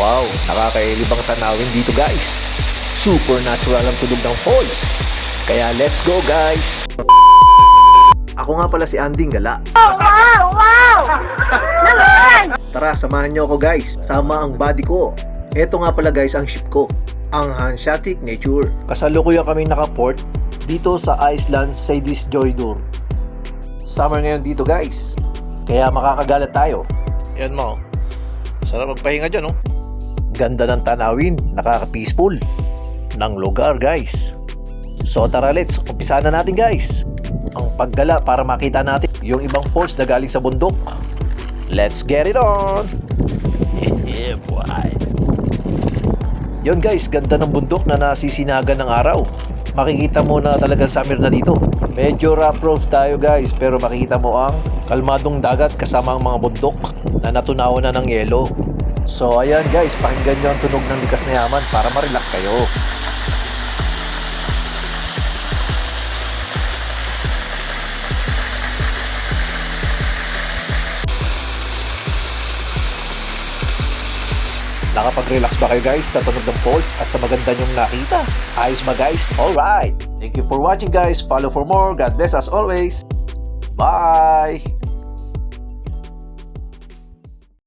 Wow, nakakailibang tanawin dito guys. Supernatural ang tunog ng falls. Kaya let's go guys! Ako nga pala si Anding Gala. Wow! Wow! Naman! Tara, samahan niyo ako guys. Sama ang body ko. Ito nga pala guys ang ship ko. Ang Hanseatic Nature. Kasalukuyan kami nakaport dito sa Iceland Sadis Joydur. Summer ngayon dito guys. Kaya makakagalat tayo. Yan mo. Sarap magpahinga dyan oh. Ganda ng tanawin. Nakaka-peaceful. Ng lugar guys. So tara let's, umpisa na natin guys. Ang paggala para makita natin yung ibang falls na galing sa bundok. Let's get it on! yeah, boy. Yun guys, ganda ng bundok na nasisinagan ng araw. Makikita mo na talagang summer na dito. Medyo rough roads tayo guys, pero makikita mo ang kalmadong dagat kasama ang mga bundok na natunaw na ng yelo. So ayan guys, pakinggan nyo ang tunog ng likas na yaman para ma-relax kayo. Nakapag-relax ba kayo guys sa tunog ng falls at sa maganda nyong nakita? Ayos ba guys? Alright! Thank you for watching guys. Follow for more. God bless us always. Bye!